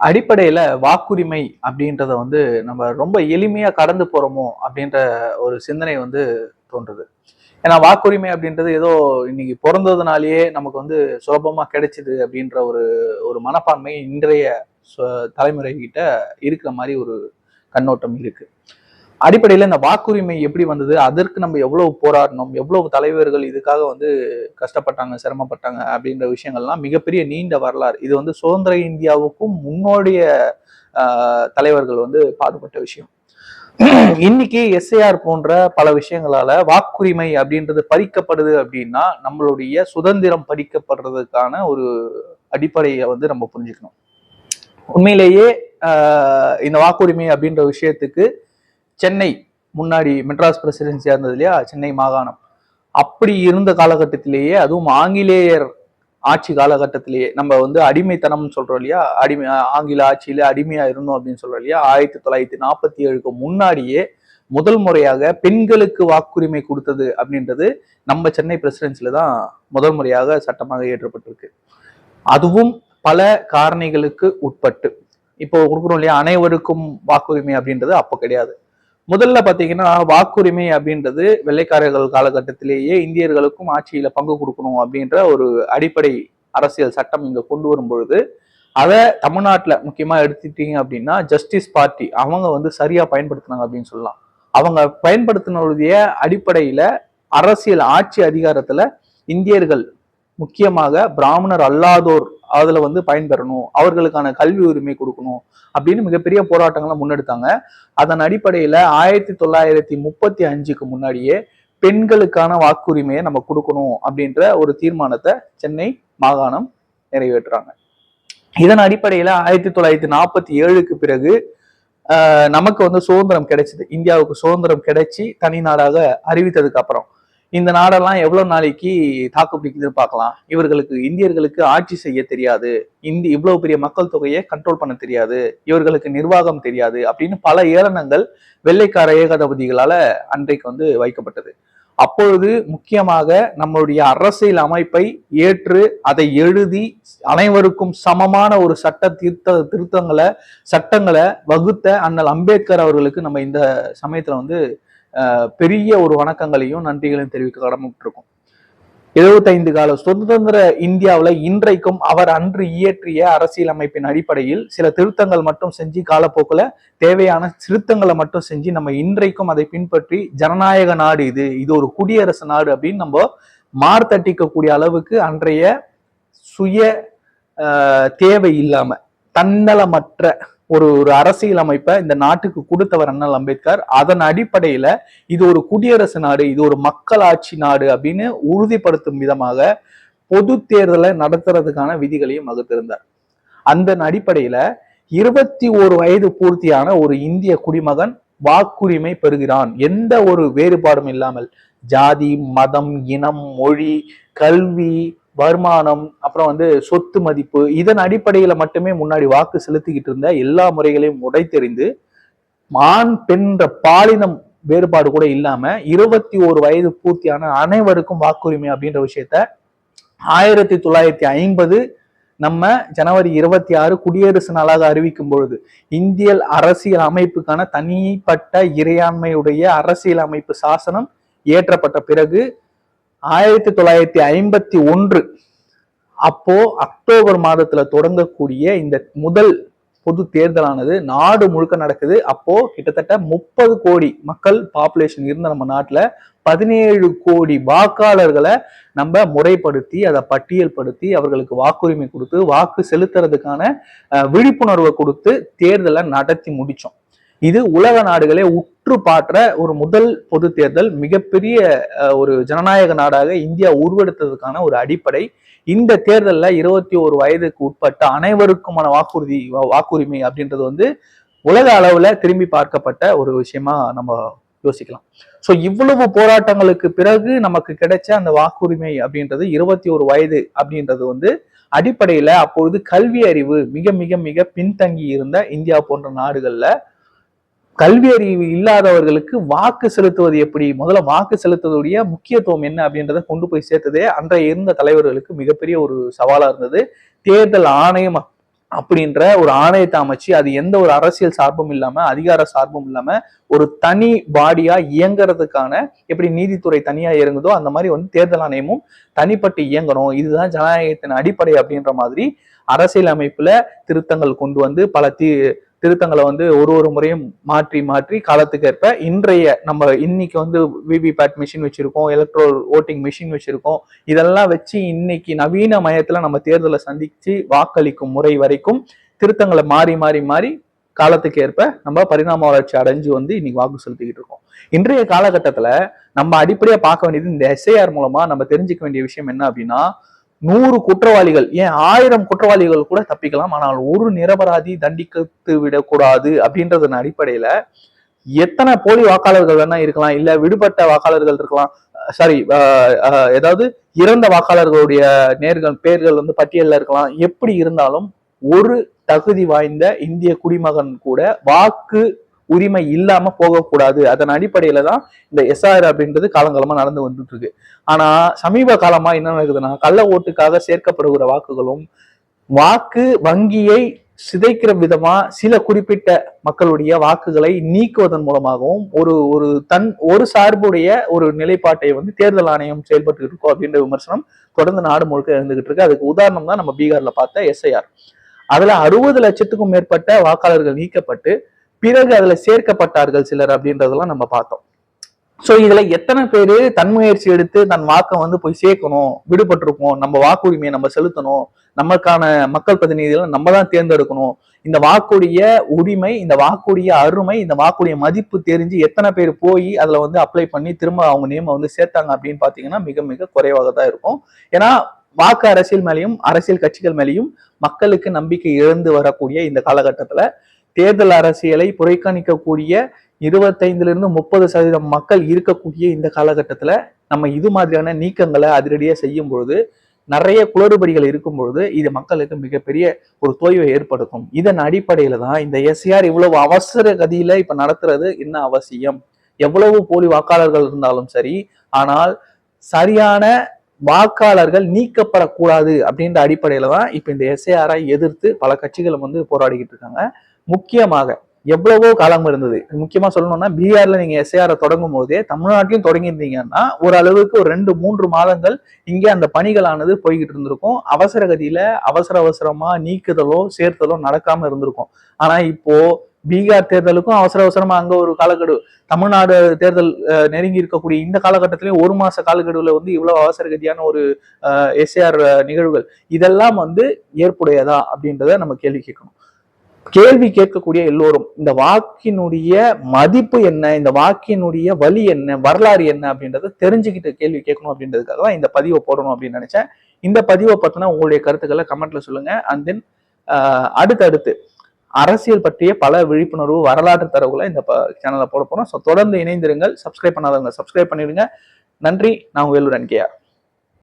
அடிப்படையில வாக்குரிமை அப்படின்றத வந்து நம்ம ரொம்ப எளிமையா கடந்து போறோமோ அப்படின்ற ஒரு சிந்தனை வந்து தோன்றுது. ஏன்னா வாக்குரிமை அப்படின்றது ஏதோ இன்னைக்கு பிறந்ததுனாலேயே நமக்கு வந்து சுலபமா கிடைச்சிது அப்படின்ற ஒரு ஒரு மனப்பான்மை இன்றைய சு- தலைமுறை கிட்ட இருக்கிற மாதிரி ஒரு கண்ணோட்டம் இருக்கு. அடிப்படையில் இந்த வாக்குரிமை எப்படி வந்தது? அதற்கு நம்ம எவ்வளவு போராடணும்? எவ்வளவு தலைவர்கள் இதுக்காக வந்து கஷ்டப்பட்டாங்க சிரமப்பட்டாங்க அப்படின்ற விஷயங்கள்லாம் மிகப்பெரிய நீண்ட வரலாறு. இது வந்து சுதந்திர இந்தியாவுக்கும் முன்னோடிய தலைவர்கள் வந்து பாடுபட்ட விஷயம். இன்னைக்கு எஸ்ஏஆர் போன்ற பல விஷயங்களால வாக்குரிமை அப்படின்றது பறிக்கப்படுது அப்படின்னா நம்மளுடைய சுதந்திரம் பறிக்கப்படுறதுக்கான ஒரு அடிப்படையை வந்து நம்ம புரிஞ்சுக்கணும். உண்மையிலேயே இந்த வாக்குரிமை அப்படின்ற விஷயத்துக்கு சென்னை முன்னாடி மெட்ராஸ் பிரசிடென்சியா இருந்தது இல்லையா? சென்னை மாகாணம். அப்படி இருந்த காலகட்டத்திலேயே அதுவும் ஆங்கிலேயர் ஆட்சி காலகட்டத்திலேயே நம்ம வந்து அடிமைத்தனம்னு சொல்றோம் இல்லையா? அடிமை ஆங்கில ஆட்சியில அடிமையா இருந்தோம் அப்படின்னு சொல்றோம் இல்லையா? ஆயிரத்தி தொள்ளாயிரத்தி நாற்பத்தி ஏழுக்கு முன்னாடியே முதல் முறையாக பெண்களுக்கு வாக்குரிமை கொடுத்தது அப்படின்றது நம்ம சென்னை பிரசிடென்சில தான் முதல் முறையாக சட்டமாக இயற்றப்பட்டிருக்கு. அதுவும் பல காரணிகளுக்கு உட்பட்டு. இப்போ கொடுக்குறோம் இல்லையா? அனைவருக்கும் வாக்குரிமை அப்படின்றது அப்போ கிடையாது. முதல்ல பார்த்தீங்கன்னா வாக்குரிமை அப்படின்றது வெள்ளைக்காரர்கள் காலகட்டத்திலேயே இந்தியர்களுக்கும் ஆட்சியில பங்கு கொடுக்கணும் அப்படின்ற ஒரு அடிப்படை அரசியல் சட்டம் இங்க கொண்டு வரும் பொழுது அதை தமிழ்நாட்டில் முக்கியமாக எடுத்துட்டீங்க அப்படின்னா ஜஸ்டிஸ் பார்ட்டி அவங்க வந்து சரியா பயன்படுத்தினாங்க அப்படின்னு சொல்லலாம். அவங்க பயன்படுத்தினுடைய அடிப்படையில அரசியல் ஆட்சி அதிகாரத்துல இந்தியர்கள் முக்கியமாக பிராமணர் அல்லாதோர் அதுல வந்து பயன்பெறணும் அவர்களுக்கான கல்வி உரிமை கொடுக்கணும் அப்படின்னு மிகப்பெரிய போராட்டங்களை முன்னெடுத்தாங்க. அதன் அடிப்படையில ஆயிரத்தி தொள்ளாயிரத்தி முப்பத்தி அஞ்சுக்கு முன்னாடியே பெண்களுக்கான வாக்குரிமையை நம்ம கொடுக்கணும் அப்படின்ற ஒரு தீர்மானத்தை சென்னை மாகாணம் நிறைவேற்றுறாங்க. இதன் அடிப்படையில ஆயிரத்தி தொள்ளாயிரத்தி நாற்பத்தி ஏழுக்கு பிறகு ஆஹ், நமக்கு வந்து சுதந்திரம் கிடைச்சது. இந்தியாவுக்கு சுதந்திரம் கிடைச்சி தனி நாடாக அறிவித்ததுக்கு அப்புறம். இந்த நாடெல்லாம் எவ்வளவு நாளைக்கு தாக்கு பிடிக்குதுன்னு பார்க்கலாம். இவர்களுக்கு இந்தியர்களுக்கு ஆட்சி செய்ய தெரியாது. இந்தி இவ்வளவு பெரிய மக்கள் தொகையை கண்ட்ரோல் பண்ண தெரியாது. இவர்களுக்கு நிர்வாகம் தெரியாது அப்படின்னு பல ஏளனங்கள் வெள்ளைக்கார ஏகாதிபதிகளால அன்றைக்கு வந்து வைக்கப்பட்டது. அப்பொழுது முக்கியமாக நம்மளுடைய அரசியல் அமைப்பை ஏற்று அதை எழுதி அனைவருக்கும் சமமான ஒரு சட்ட திருத்த திருத்தங்களை சட்டங்களை வகுத்த அண்ணல் அம்பேத்கர் அவர்களுக்கு நம்ம இந்த சமயத்துல வந்து பெரிய ஒரு வணக்கங்களையும் நன்றிகளையும் தெரிவிக்க கடமைப்பட்டிருக்கோம். எழுபத்தைந்து கால சுதந்திர இந்தியாவில் இன்றைக்கும் அவர் அன்று இயற்றிய அரசியலமைப்பின் அடிப்படையில் சில திருத்தங்கள் மட்டும் செஞ்சு காலப்போக்கில் தேவையான திருத்தங்களை மட்டும் செஞ்சு நம்ம இன்றைக்கும் அதை பின்பற்றி ஜனநாயக நாடு இது இது ஒரு குடியரசு நாடு அப்படின்னு நம்ம மார்த்தட்டிக்கக்கூடிய அளவுக்கு அன்றைய சுய தேவை இல்லாம தன்னலமற்ற ஒரு ஒரு அரசியல் அமைப்பை இந்த நாட்டுக்கு கொடுத்தவர் அண்ணல் அம்பேத்கர். அதன் அடிப்படையில இது ஒரு குடியரசு நாடு இது ஒரு மக்களாட்சி நாடு அப்படின்னு உறுதிப்படுத்தும் விதமாக பொது தேர்தலை நடத்துறதுக்கான விதிகளையும் வகுத்திருந்தார். அந்த அடிப்படையில இருபத்தி ஒரு வயது பூர்த்தியான ஒரு இந்திய குடிமகன் வாக்குரிமை பெறுகிறான். எந்த ஒரு வேறுபாடும் இல்லாமல் ஜாதி மதம் இனம் மொழி கல்வி வருமானம் அப்புறம் வந்து சொத்து மதிப்பு இதன் அடிப்படையில மட்டுமே முன்னாடி வாக்கு செலுத்திக்கிட்டு இருந்த எல்லா முறைகளையும் உடைத்தெறிந்து ஆண் பெண்ற பாலினம் வேறுபாடு கூட இல்லாம இருபத்தி ஒரு வயது பூர்த்தியான அனைவருக்கும் வாக்குரிமை அப்படின்ற விஷயத்த ஆயிரத்தி தொள்ளாயிரத்தி ஐம்பது நம்ம ஜனவரி இருபத்தி ஆறு குடியரசு நாளாக அறிவிக்கும் பொழுது இந்திய அரசியல் அமைப்புக்கான தனிப்பட்ட இறையாண்மையுடைய அரசியல் அமைப்பு சாசனம் இயற்றப்பட்ட பிறகு ஆயிரத்தி தொள்ளாயிரத்தி ஐம்பத்தி ஒன்று. அப்போ அக்டோபர் மாதத்துல தொடங்கக்கூடிய இந்த முதல் பொது தேர்தலானது நாடு முழுக்க நடக்குது. அப்போ கிட்டத்தட்ட முப்பது கோடி மக்கள் பாப்புலேஷன் இருந்த நம்ம நாட்டில் பதினேழு கோடி வாக்காளர்களை நம்ம முறைப்படுத்தி அதை பட்டியல்படுத்தி அவர்களுக்கு வாக்குரிமை கொடுத்து வாக்கு செலுத்துறதுக்கான விழிப்புணர்வை கொடுத்து தேர்தலை நடத்தி முடிச்சோம். இது உலக நாடுகளே உற்று பாற்ற ஒரு முதல் பொது தேர்தல் மிகப்பெரிய ஒரு ஜனநாயக நாடாக இந்தியா உருவெடுத்ததுக்கான ஒரு அடிப்படை. இந்த தேர்தலில் இருபத்தி ஒரு வயதுக்கு உட்பட்ட அனைவருக்குமான வாக்குறுதி வா- வாக்குரிமை அப்படின்றது வந்து உலக அளவுல திரும்பி பார்க்கப்பட்ட ஒரு விஷயமா நம்ம யோசிக்கலாம். ஸோ இவ்வளவு போராட்டங்களுக்கு பிறகு நமக்கு கிடைச்ச அந்த வாக்குரிமை அப்படின்றது இருபத்தி ஒரு வயது அப்படின்றது வந்து அடிப்படையில அப்பொழுது கல்வி அறிவு மிக மிக மிக பின்தங்கி இருந்த இந்தியா போன்ற நாடுகள்ல கல்வி அறிவு இல்லாதவர்களுக்கு வாக்கு செலுத்துவது எப்படி? முதல்ல வாக்கு செலுத்துவதுடைய முக்கியத்துவம் என்ன அப்படின்றத கொண்டு போய் சேர்த்ததே அன்றைய இருந்த தலைவர்களுக்கு மிகப்பெரிய ஒரு சவாலா இருந்தது. தேர்தல் ஆணையம் அப்படின்ற ஒரு ஆணையத்தை அமைச்சு அது எந்த ஒரு அரசியல் சார்பும் இல்லாம அதிகார சார்பும் இல்லாம ஒரு தனி பாடியா இயங்குறதுக்கான எப்படி நீதித்துறை தனியா இயங்குதோ அந்த மாதிரி வந்து தேர்தல் ஆணையமும் தனிப்பட்டு இயங்கணும். இதுதான் ஜனநாயகத்தின் அடிப்படை அப்படின்ற மாதிரி அரசியல் அமைப்புல திருத்தங்கள் கொண்டு வந்து பல தீ திருத்தங்களை வந்து ஒரு ஒரு முறையும் மாற்றி மாற்றி காலத்துக்கு ஏற்ப இன்றைய நம்ம இன்னைக்கு வந்து விவிபேட் மிஷின் வச்சிருக்கோம் எலக்ட்ரோல் ஓட்டிங் மிஷின் வச்சிருக்கோம். இதெல்லாம் வச்சு இன்னைக்கு நவீன மயத்துல நம்ம தேர்தலை சந்திச்சு வாக்களிக்கும் முறை வரைக்கும் திருத்தங்களை மாறி மாறி மாறி காலத்துக்கு ஏற்ப நம்ம பரிணாம வளர்ச்சி அடைஞ்சு வந்து இன்னைக்கு வாக்கு செலுத்திக்கிட்டு இருக்கோம். இன்றைய காலகட்டத்துல நம்ம அடிப்படையா பார்க்க வேண்டியது இந்த எஸ்ஐஆர் மூலமா நம்ம தெரிஞ்சுக்க வேண்டிய விஷயம் என்ன அப்படின்னா நூறு குற்றவாளிகள் ஏன் ஆயிரம் குற்றவாளிகள் கூட தப்பிக்கலாம். ஆனால் ஒரு நிரபராதி தண்டிக்கத்து விடக்கூடாது அப்படின்றதன் அடிப்படையில எத்தனை போலி வாக்காளர்கள் வேணா இருக்கலாம் இல்ல விடுபட்ட வாக்காளர்கள் இருக்கலாம். சாரி ஏதாவது இறந்த வாக்காளர்களுடைய நேர்கள் பேர்கள் வந்து பட்டியலில் இருக்கலாம். எப்படி இருந்தாலும் ஒரு தகுதி வாய்ந்த இந்திய குடிமகன் கூட வாக்கு உரிமை இல்லாம போகக்கூடாது. அதன் அடிப்படையில தான் இந்த எஸ்ஆர் அப்படின்றது காலங்காலமா நடந்து வந்துட்டு இருக்கு ஆனா சமீப காலமா என்ன நடக்குதுன்னா கள்ள ஓட்டுக்காக சேர்க்கப்படுகிற வாக்குகளும் வாக்கு வங்கியை சிதைக்கிற விதமா சில குறிப்பிட்ட மக்களுடைய வாக்குகளை நீக்குவதன் மூலமாகவும் ஒரு ஒரு தன் ஒரு சார்புடைய ஒரு நிலைப்பாட்டை வந்து தேர்தல் ஆணையம் செயல்பட்டு இருக்கோம் அப்படின்ற விமர்சனம் தொடர்ந்து நாடு முழுக்க இருந்துகிட்டு இருக்கு. அதுக்கு உதாரணம் தான் நம்ம பீகார்ல பார்த்த எஸ்ஐஆர் அதுல அறுபது லட்சத்துக்கும் மேற்பட்ட வாக்காளர்கள் நீக்கப்பட்டு பிறகு அதுல சேர்க்கப்பட்டார்கள் சிலர் அப்படின்றதெல்லாம் நம்ம பார்த்தோம். சோ இதுல எத்தனை பேரு தன்முயற்சி எடுத்து தன் வாக்கை வந்து போய் சேர்க்கணும் விடுபட்டிருக்கோம் நம்ம வாக்குரிமையை நம்ம செலுத்தணும் நமக்கான மக்கள் பிரதிநிதிகளை நம்ம தான் தேர்ந்தெடுக்கணும் இந்த வாக்குடைய உரிமை இந்த வாக்குடைய அருமை இந்த வாக்குடைய மதிப்பு தெரிஞ்சு எத்தனை பேர் போய் அதுல வந்து அப்ளை பண்ணி திரும்ப அவங்க நேம வந்து சேர்த்தாங்க அப்படின்னு பாத்தீங்கன்னா மிக மிக குறைவாக தான் இருக்கும். ஏன்னா வாக்கு அரசியல் மேலேயும் அரசியல் கட்சிகள் மேலேயும் மக்களுக்கு நம்பிக்கை இழந்து வரக்கூடிய இந்த காலகட்டத்துல தேர்தல் அரசியலை புறக்கணிக்கக்கூடிய இருபத்தைந்துல இருந்து முப்பது சதவீதம் மக்கள் இருக்கக்கூடிய இந்த காலகட்டத்துல நம்ம இது மாதிரியான நீக்கங்களை அதிரடியா செய்யும் பொழுது நிறைய குளறுபடிகள் இருக்கும் பொழுது இது மக்களுக்கு மிகப்பெரிய ஒரு தோய்வை ஏற்படுத்தும். இதன் அடிப்படையில தான் இந்த எஸ்ஆர் இவ்வளவு அவசர கதியில இப்ப நடத்துறது என்ன அவசியம்? எவ்வளவு போலி வாக்காளர்கள் இருந்தாலும் சரி ஆனால் சரியான வாக்காளர்கள் நீக்கப்படக்கூடாது அப்படின்ற அடிப்படையில தான் இப்ப இந்த எஸ்ஏஆரை எதிர்த்து பல கட்சிகளும் வந்து போராடிக்கிட்டு இருக்காங்க. முக்கியமாக எவ்வளவோ காலம் இருந்தது. முக்கியமா சொல்லணும்னா பீகார்ல நீங்க எஸ்ஏஆர் தொடங்கும் போதே தமிழ்நாட்டிலையும் தொடங்கியிருந்தீங்கன்னா ஓரளவுக்கு ஒரு ரெண்டு மூன்று மாதங்கள் இங்கே அந்த பணிகளானது போய்கிட்டு இருந்திருக்கும். அவசர கதியில அவசர அவசரமா நீக்குதலோ சேர்த்தலோ நடக்காம இருந்திருக்கும். ஆனா இப்போ பீகார் தேர்தலுக்கும் அவசர அவசரமா அங்க ஒரு காலக்கெடு தமிழ்நாடு தேர்தல் நெருங்கி இருக்கக்கூடிய இந்த காலகட்டத்திலயும் ஒரு மாச காலக்கெடுவில் வந்து இவ்வளவு அவசர கதியான ஒரு எஸ்ஏஆர் நிகழ்வுகள் இதெல்லாம் வந்து ஏற்புடையதா அப்படின்றத நம்ம கேள்வி கேட்கணும். கேள்வி கேட்கக்கூடிய எல்லோரும் இந்த வாக்கினுடைய மதிப்பு என்ன இந்த வாக்கினுடைய வழி என்ன வரலாறு என்ன அப்படின்றத தெரிஞ்சுக்கிட்டு கேள்வி கேட்கணும் அப்படின்றதுக்காக தான் இந்த பதிவை போடணும் அப்படின்னு நினைச்சேன். இந்த பதிவை பத்தினா உங்களுடைய கருத்துக்களை கமெண்ட்ல சொல்லுங்க. அண்ட் தென் அடுத்தடுத்து அரசியல் பற்றிய பல விழிப்புணர்வு வரலாற்று தரவுகளை இந்த சேனலில் போட போறோம். ஸோ தொடர்ந்து இணைந்திருங்கள். சப்ஸ்கிரைப் பண்ணாதவங்க சப்ஸ்கிரைப் பண்ணிடுங்க. நன்றி. நான் வேலூர் என்கேஆர்